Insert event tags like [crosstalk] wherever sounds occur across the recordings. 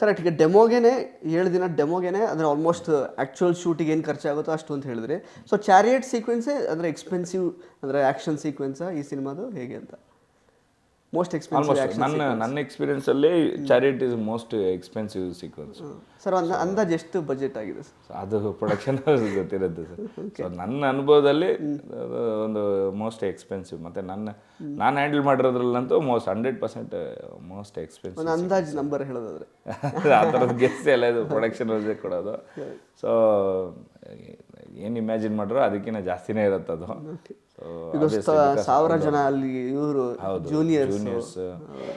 Correct ಈಗ ಡೆಮೋಗೇನೆ ಏಳು ದಿನ ಡೆಮೋಗೇನೆ ಅಂದರೆ ಆಲ್ಮೋಸ್ಟ್ ಆ್ಯಕ್ಚುಯಲ್ ಶೂಟಿಗೆ ಏನು ಖರ್ಚಾಗುತ್ತೋ ಅಷ್ಟು ಅಂತ ಹೇಳಿದ್ರಿ. ಸೊ ಚಾರಿಯಟ್ ಸೀಕ್ವೆನ್ಸೇ ಅಂದರೆ ಎಕ್ಸ್ಪೆನ್ಸಿವ್ ಅಂದರೆ ಆ್ಯಕ್ಷನ್ ಸೀಕ್ವೆನ್ಸಾ ಈ ಸಿನಿಮಾದು ಹೇಗೆ ಅಂತ. ಮೋಸ್ಟ್ ಎಕ್ಸ್ಪೆನ್ಸಿವ್ ನನ್ನ ನನ್ನ ಎಕ್ಸ್ಪೀರಿಯನ್ಸ್ ಅಲ್ಲಿ chariot is most expensive sequence sir [laughs] [laughs] ಒಂದು ಅಂದಾಜು ಎಷ್ಟು ಬಜೆಟ್ ಆಗಿದೆ ಸರ್? ಅದು ಪ್ರೊಡಕ್ಷನ್ ಗೊತ್ತಿರುತ್ತೆ ಸರ್. ಸೊ ನನ್ನ ಅನುಭವದಲ್ಲಿ ಒಂದು ಮೋಸ್ಟ್ ಎಕ್ಸ್ಪೆನ್ಸಿವ್ ಮತ್ತೆ ನನ್ನ ನಾನು handle ಮಾಡಿರೋದ್ರಲ್ಲಂತೂ most hundred percent most expensive ಒಂದು ಅಂದಾಜು ನಂಬರ್ ಹೇಳೋದಾದ್ರೆ. ಆ ಥರದ ಗೆಸ್ ಎಲ್ಲ ಇದು ಪ್ರೊಡಕ್ಷನ್ [laughs] ಕೊಡೋದು. ಸೊ ಏನು ಇಮ್ಯಾಜಿನ್ ಮಾಡ್ರೋ ಅದಕ್ಕಿಂತ ಜಾಸ್ತಿನೇ ಇರುತ್ತೆ ಅದು. ಸಾವಿರ ಜನ ಅಲ್ಲಿ ಇವರು juniors juniors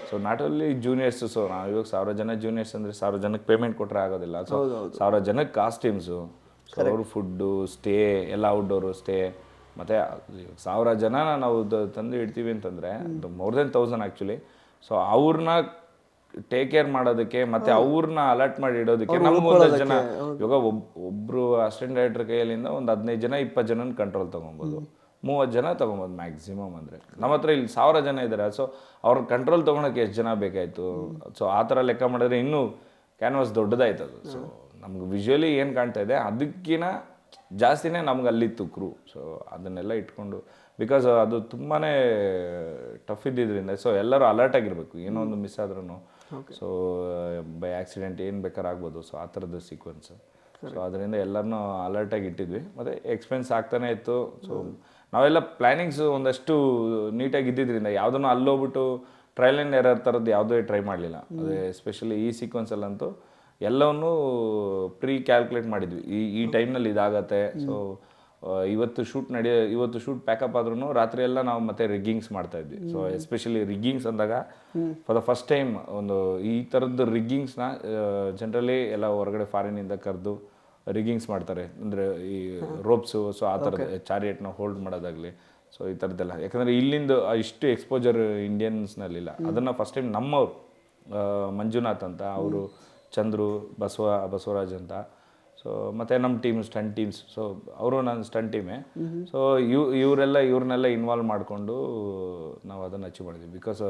so not only juniors so ನಾವು ಇವಾಗ ಸಾವಿರ ಜನ ಜೂನಿಯರ್ಸ್ ಅಂದ್ರೆ ಸಾವಿರ ಜನಕ್ಕೆ ಪೇಮೆಂಟ್ ಕೊಟ್ಟರೆ ಆಗೋದಿಲ್ಲ. ಸೊ ಸಾವಿರ ಜನಕ್ಕೆ ಕಾಸ್ಟ್ಯೂಮ್ಸು ಸೊ ಅವ್ರ ಫುಡ್ಡು ಸ್ಟೇ ಎಲ್ಲ ಔಟ್ಡೋರು ಸ್ಟೇ ಮತ್ತೆ ಸಾವಿರ ಜನ ನಾವು ತಂದು ಇಡ್ತೀವಿ ಅಂತಂದ್ರೆ more than thousand actually so ಅವ್ರನ್ನ ಟೇಕ್ ಕೇರ್ ಮಾಡೋದಕ್ಕೆ ಮತ್ತೆ ಅವ್ರನ್ನ ಅಲರ್ಟ್ ಮಾಡಿ ಇಡೋದಕ್ಕೆ ನಮ್ಗೆ ಒಂದಷ್ಟು ಜನ. ಇವಾಗ ಒಬ್ ಒಬ್ರು ಅಸಿಸ್ಟೆಂಟ್ ಡೈರೆಕ್ಟರ್ ಕೈಯಲ್ಲಿಂದ ಒಂದು ಹದಿನೈದು ಜನ ಇಪ್ಪತ್ತು ಜನನ ಕಂಟ್ರೋಲ್ ತೊಗೊಬೋದು. ಮೂವತ್ತು ಜನ ತೊಗೊಬೋದು ಮ್ಯಾಕ್ಸಿಮಮ್ ಅಂದರೆ. ನಮ್ಮ ಹತ್ರ ಇಲ್ಲಿ ಸಾವಿರ ಜನ ಇದ್ದಾರೆ ಸೊ ಅವ್ರ ಕಂಟ್ರೋಲ್ ತೊಗೊಳಕ್ಕೆ ಎಷ್ಟು ಜನ ಬೇಕಾಯಿತು? ಸೊ ಆ ಥರ ಲೆಕ್ಕ ಮಾಡಿದ್ರೆ ಇನ್ನೂ ಕ್ಯಾನ್ವಾಸ್ ದೊಡ್ಡದಾಯ್ತು ಅದು. ಸೊ ನಮ್ಗೆ ವಿಜುವಲಿ ಏನು ಕಾಣ್ತಾ ಇದೆ ಅದಕ್ಕಿಂತ ಜಾಸ್ತಿನೇ ನಮ್ಗೆ ಅಲ್ಲಿತ್ತು ಕ್ರೂ ಸೊ ಅದನ್ನೆಲ್ಲ ಇಟ್ಕೊಂಡು ಬಿಕಾಸ್ ಅದು ತುಂಬಾ ಟಫ್ ಇದ್ದಿದ್ರಿಂದ ಸೊ ಎಲ್ಲರೂ ಅಲರ್ಟ್ ಆಗಿರಬೇಕು ಏನೋ ಒಂದು ಮಿಸ್ ಆದ್ರೂ ಸೊ ಬೈ ಆಕ್ಸಿಡೆಂಟ್ ಏನು ಬೇಕಾದ್ರೆ ಆಗ್ಬೋದು ಸೊ ಆ ಥರದ್ದು ಸೀಕ್ವೆನ್ಸ್ ಸೊ ಅದರಿಂದ ಎಲ್ಲರನ್ನೂ ಅಲರ್ಟಾಗಿ ಇಟ್ಟಿದ್ವಿ. ಮತ್ತು ಎಕ್ಸ್ಪೆನ್ಸ್ ಆಗ್ತಾನೆ ಇತ್ತು. ಸೊ ನಾವೆಲ್ಲ ಪ್ಲ್ಯಾನಿಂಗ್ಸ್ ಒಂದಷ್ಟು ನೀಟಾಗಿ ಇದ್ದಿದ್ರಿಂದ ಯಾವುದನ್ನು ಅಲ್ಲೋಗ್ಬಿಟ್ಟು ಟ್ರಯಲ್ ಆ್ಯಂಡ್ ಎರರ್ ಥರದ್ದು ಯಾವುದೇ ಟ್ರೈ ಮಾಡಲಿಲ್ಲ. ಅದೇ ಎಸ್ಪೆಷಲಿ ಈ ಸೀಕ್ವೆನ್ಸಲ್ಲಂತೂ ಎಲ್ಲವನ್ನೂ ಪ್ರೀ ಕ್ಯಾಲ್ಕುಲೇಟ್ ಮಾಡಿದ್ವಿ. ಈ ಈ ಟೈಮ್ನಲ್ಲಿ ಇದಾಗತ್ತೆ. ಸೊ ಇವತ್ತು ಶೂಟ್ ನಡೆಯೋ ಇವತ್ತು ಶೂಟ್ ಪ್ಯಾಕಪ್ ಆದ್ರೂ ರಾತ್ರಿ ಎಲ್ಲ ನಾವು ಮತ್ತೆ ರಿಗ್ಗಿಂಗ್ಸ್ ಮಾಡ್ತಾ ಇದ್ವಿ. ಸೊ ಎಸ್ಪೆಷಲಿ ರಿಗ್ಗಿಂಗ್ಸ್ ಅಂದಾಗ ಫಾರ್ ದ ಫಸ್ಟ್ ಟೈಮ್ ಒಂದು ಈ ಥರದ್ದು ರಿಗ್ಗಿಂಗ್ಸ್ನ ಜನರಲಿ ಎಲ್ಲ ಹೊರಗಡೆ ಫಾರಿನಿಂದ ಕರೆದು ರಿಗ್ಗಿಂಗ್ಸ್ ಮಾಡ್ತಾರೆ. ಅಂದರೆ ಈ ರೋಪ್ಸು ಸೊ ಆ ಥರದ ಚಾರಿಯೆಟ್ನ ಹೋಲ್ಡ್ ಮಾಡೋದಾಗಲಿ. ಸೊ ಈ ಥರದ್ದೆಲ್ಲ ಯಾಕಂದರೆ ಇಲ್ಲಿಂದ ಇಷ್ಟು ಎಕ್ಸ್ಪೋಜರ್ ಇಂಡಿಯನ್ಸ್ನಲ್ಲಿಲ್ಲ ಅದನ್ನು ಫಸ್ಟ್ ಟೈಮ್ ನಮ್ಮವ್ರು ಮಂಜುನಾಥ್ ಅಂತ ಅವರು ಚಂದ್ರು ಬಸವ ಬಸವರಾಜ್ ಅಂತ ಸೊ ಮತ್ತು ನಮ್ಮ ಟೀಮ್ ಸ್ಟಂಟ್ ಟೀಮ್ಸ್ ಸೊ ಅವರು ನನ್ನ ಸ್ಟಂಟ್ ಟೀಮೇ ಸೊ ಇವ್ ಇವರೆಲ್ಲ ಇವ್ರನ್ನೆಲ್ಲ ಇನ್ವಾಲ್ವ್ ಮಾಡಿಕೊಂಡು ನಾವು ಅದನ್ನು ಅಚೀವ್ ಮಾಡಿದ್ವಿ. ಬಿಕಾಸ್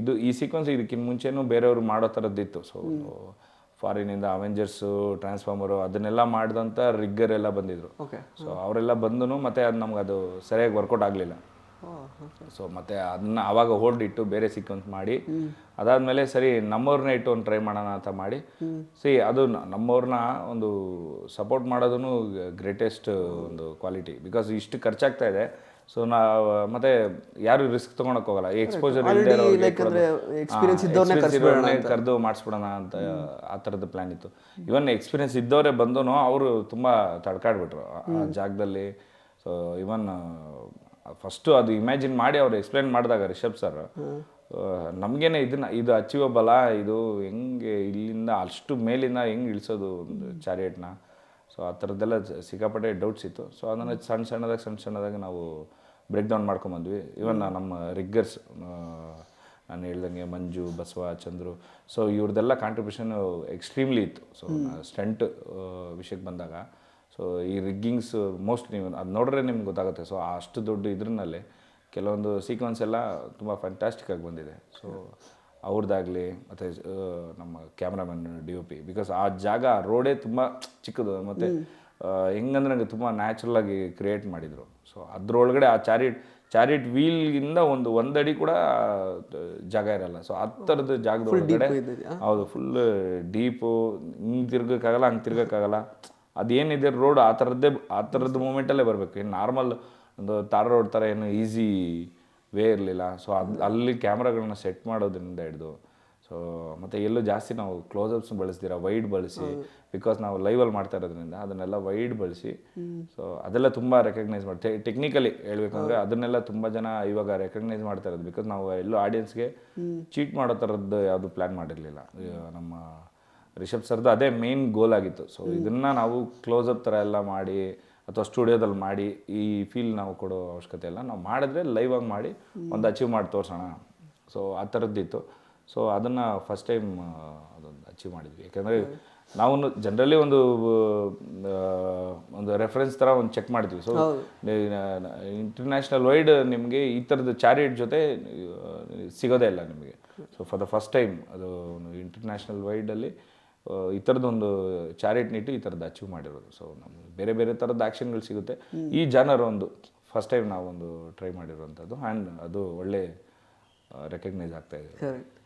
ಇದು ಈ ಸೀಕ್ವೆನ್ಸ್ ಇದಕ್ಕಿಂತ ಮುಂಚೆನೂ ಬೇರೆಯವರು ಮಾಡೋ ಥರದ್ದಿತ್ತು ಸೊ ಫಾರಿನಿಂದ ಅವೆಂಜರ್ಸು ಟ್ರಾನ್ಸ್ಫಾರ್ಮರು ಅದನ್ನೆಲ್ಲ ಮಾಡಿದಂಥ ರಿಗ್ಗರ್ ಎಲ್ಲ ಬಂದಿದ್ರು. ಓಕೆ ಸೊ ಅವರೆಲ್ಲ ಬಂದು ಮತ್ತೆ ಅದು ನಮ್ಗೆ ಅದು ಸರಿಯಾಗಿ ವರ್ಕೌಟ್ ಆಗಲಿಲ್ಲ. ಸೊ ಮತ್ತೆ ಅದನ್ನ ಆವಾಗ ಹೋಲ್ಡ್ ಇಟ್ಟು ಬೇರೆ ಸೀಕ್ವೆನ್ಸ್ ಮಾಡಿ ಅದಾದಮೇಲೆ ಸರಿ ನಮ್ಮವ್ರನ್ನ ಇಟ್ಟು ಒಂದು ಟ್ರೈ ಮಾಡೋಣ ಅಂತ ಮಾಡಿ ಸಿ ಅದು ನಮ್ಮವ್ರನ್ನ ಒಂದು ಸಪೋರ್ಟ್ ಮಾಡೋದೂ ಗ್ರೇಟೆಸ್ಟ್ ಒಂದು ಕ್ವಾಲಿಟಿ ಬಿಕಾಸ್ ಇಷ್ಟು ಖರ್ಚಾಗ್ತಾ ಇದೆ. ಸೊ ನಾ ಮತ್ತೆ ಯಾರು ರಿಸ್ಕ್ ತೊಗೊಳಕ್ ಹೋಗಲ್ಲ. ಎಕ್ಸ್ಪೋಜರ್ ಕರೆದು ಮಾಡಿಸ್ಬಿಡೋಣ ಅಂತ ಆ ಥರದ ಪ್ಲಾನ್ ಇತ್ತು. ಇವನ್ ಎಕ್ಸ್ಪೀರಿಯನ್ಸ್ ಇದ್ದವರೇ ಬಂದು ಅವರು ತುಂಬಾ ತಡ್ಕಾಡ್ಬಿಟ್ರು ಆ ಜಾಗದಲ್ಲಿ. ಸೊ ಇವನ್ ಫಸ್ಟು ಅದು ಇಮ್ಯಾಜಿನ್ ಮಾಡಿ ಅವ್ರು ಎಕ್ಸ್ಪ್ಲೇನ್ ಮಾಡಿದಾಗ ರಿಷಬ್ ಸರ್ ನಮಗೇನೆ ಇದನ್ನ ಇದು ಅಚೀವಬಲ ಇದು ಹೆಂಗೆ ಇಲ್ಲಿಂದ ಅಷ್ಟು ಮೇಲಿಂದ ಹೆಂಗೆ ಇಳಿಸೋದು ಒಂದು ಚಾರಿಯಟ್ನ ಸೊ ಆ ಥರದ್ದೆಲ್ಲ ಸಿಕ್ಕಾಪಟ್ಟೆ ಡೌಟ್ಸ್ ಇತ್ತು. ಸೊ ಅದನ್ನು ಸಣ್ಣ ಸಣ್ಣದಾಗಿ ಸಣ್ಣ ಸಣ್ಣದಾಗಿ ನಾವು ಬ್ರೇಕ್ ಡೌನ್ ಮಾಡ್ಕೊಂಬಂದ್ವಿ. ಇವನ್ ನಮ್ಮ ರಿಗ್ಗರ್ಸ್ ನಾನು ಹೇಳ್ದಂಗೆ ಮಂಜು ಬಸವ ಚಂದ್ರು. ಸೊ ಇವ್ರದ್ದೆಲ್ಲ ಕಾಂಟ್ರಿಬ್ಯೂಷನ್ ಎಕ್ಸ್ಟ್ರೀಮ್ಲಿ ಇತ್ತು. ಸೊ ಸ್ಟಂಟ್ ವಿಷಯಕ್ಕೆ ಬಂದಾಗ. ಸೊ ಈ ರಿಗ್ಗಿಂಗ್ಸ್ ಮೋಸ್ಟ್ ನೀವು ಅದು ನೋಡಿದ್ರೆ ನಿಮ್ಗೆ ಗೊತ್ತಾಗುತ್ತೆ. ಸೊ ಅಷ್ಟು ದೊಡ್ಡ ಇದ್ರನಲ್ಲಿ ಕೆಲವೊಂದು ಸೀಕ್ವೆನ್ಸ್ ಎಲ್ಲ ತುಂಬ ಫ್ಯಾಂಟಾಸ್ಟಿಕ್ ಆಗಿ ಬಂದಿದೆ. ಸೊ ಅವ್ರದ್ದಾಗಲಿ ಮತ್ತು ನಮ್ಮ cameraman D O P because ಆ ಜಾಗ ರೋಡೇ ತುಂಬ ಚಿಕ್ಕದು. ಮತ್ತು ಹೆಂಗಂದ್ರೆ ನನಗೆ ತುಂಬ ನ್ಯಾಚುರಲ್ ಆಗಿ ಕ್ರಿಯೇಟ್ ಮಾಡಿದರು. ಸೊ ಅದರೊಳಗಡೆ ಆ ಚಾರಿಟ್ ಚಾರಿಟ್ ವೀಲ್ಗಿಂದ ಒಂದು ಒಂದಡಿ ಕೂಡ ಜಾಗ ಇರಲ್ಲ. ಸೊ ಆ ಥರದ ಜಾಗದ ಹೌದು ಫುಲ್ ಡೀಪು ಹಿಂಗೆ ತಿರ್ಗಕ್ಕಾಗಲ್ಲ ಹಂಗೆ ತಿರ್ಗೋಕ್ಕಾಗಲ್ಲ. ಅದೇನಿದೆ ರೋಡ್ ಆ ಥರದ್ದೇ ಆ ಥರದ್ದು ಮೂಮೆಂಟಲ್ಲೇ ಬರಬೇಕು. ಏನು ನಾರ್ಮಲ್ ಒಂದು ತಾರ ರೋಡ್ ಥರ ಏನು ಈಸಿ ವೇ ಇರಲಿಲ್ಲ. ಸೊ ಅದು ಅಲ್ಲಿ ಕ್ಯಾಮ್ರಾಗಳನ್ನ ಸೆಟ್ ಮಾಡೋದ್ರಿಂದ ಹಿಡಿದು ಸೊ ಮತ್ತು ಎಲ್ಲೂ ಜಾಸ್ತಿ ನಾವು ಕ್ಲೋಸಪ್ಸ್ ಬಳಸ್ತೀರಾ? ವೈಡ್ ಬಳಸಿ ಬಿಕಾಸ್ ನಾವು ಲೈವಲ್ಲಿ ಮಾಡ್ತಾ ಇರೋದ್ರಿಂದ ಅದನ್ನೆಲ್ಲ ವೈಡ್ ಬಳಸಿ ಸೊ ಅದೆಲ್ಲ ತುಂಬ ರೆಕಗ್ನೈಸ್ ಮಾಡಿ ಟೆಕ್ನಿಕಲಿ ಹೇಳ್ಬೇಕಂದ್ರೆ ಅದನ್ನೆಲ್ಲ ತುಂಬ ಜನ ಇವಾಗ ರೆಕಗ್ನೈಸ್ ಮಾಡ್ತಾ ಇರೋದು ಬಿಕಾಸ್ ನಾವು ಎಲ್ಲೂ ಆಡಿಯನ್ಸ್ಗೆ ಚೀಟ್ ಮಾಡೋ ಥರದ್ದು ಯಾವುದು ಪ್ಲ್ಯಾನ್ ಮಾಡಿರಲಿಲ್ಲ. ನಮ್ಮ ರಿಷಬ್ ಸರ್ದು ಅದೇ ಮೇನ್ ಗೋಲ್ ಆಗಿತ್ತು. ಸೊ ಇದನ್ನ ನಾವು ಕ್ಲೋಸಪ್ ಥರ ಎಲ್ಲ ಮಾಡಿ ಅಥವಾ ಸ್ಟುಡಿಯೋದಲ್ಲಿ ಮಾಡಿ ಈ ಫೀಲ್ ನಾವು ಕೊಡೋ ಅವಶ್ಯಕತೆ ಇಲ್ಲ. ನಾವು ಮಾಡಿದ್ರೆ ಲೈವ್ ಆಗಿ ಮಾಡಿ ಒಂದು ಅಚೀವ್ ಮಾಡಿ ತೋರ್ಸೋಣ. ಸೊ ಆ ಥರದ್ದಿತ್ತು ಸೊ ಅದನ್ನು ಫಸ್ಟ್ ಟೈಮ್ ಅದೊಂದು ಅಚೀವ್ ಮಾಡಿದ್ವಿ. ಯಾಕಂದರೆ ನಾವು ಜನರಲಿ ಒಂದು ಒಂದು ರೆಫರೆನ್ಸ್ ಥರ ಒಂದು ಚೆಕ್ ಮಾಡ್ತೀವಿ ಸೊ ಇಂಟರ್ನ್ಯಾಷನಲ್ ವೈಡ್ ನಿಮಗೆ ಈ ಥರದ ಚಾರಿಟ್ ಜೊತೆ ಸಿಗೋದೇ ಇಲ್ಲ ನಿಮಗೆ. So for the first time ಅದು ಇಂಟರ್ನ್ಯಾಷನಲ್ ವೈಡಲ್ಲಿ ಈ ಥರದ್ದೊಂದು ಚಾರಿಟಿ ನಿಟ್ಟು ಈ ಥರದ್ದು ಅಚೀವ್ ಮಾಡಿರೋದು. ಸೊ ನಮ್ಗೆ ಬೇರೆ ಬೇರೆ ಥರದ ಆ್ಯಕ್ಷನ್ಗಳು ಸಿಗುತ್ತೆ. ಈ ಜಾನರ್ ಒಂದು ಫಸ್ಟ್ ಟೈಮ್ ನಾವೊಂದು ಟ್ರೈ ಮಾಡಿರೋವಂಥದ್ದು. ಆ್ಯಂಡ್ ಅದು ಒಳ್ಳೆ ರೆಕಗ್ನೈಸ್ ಆಗ್ತಾ ಇದೆ. ಕರೆಕ್ಟ್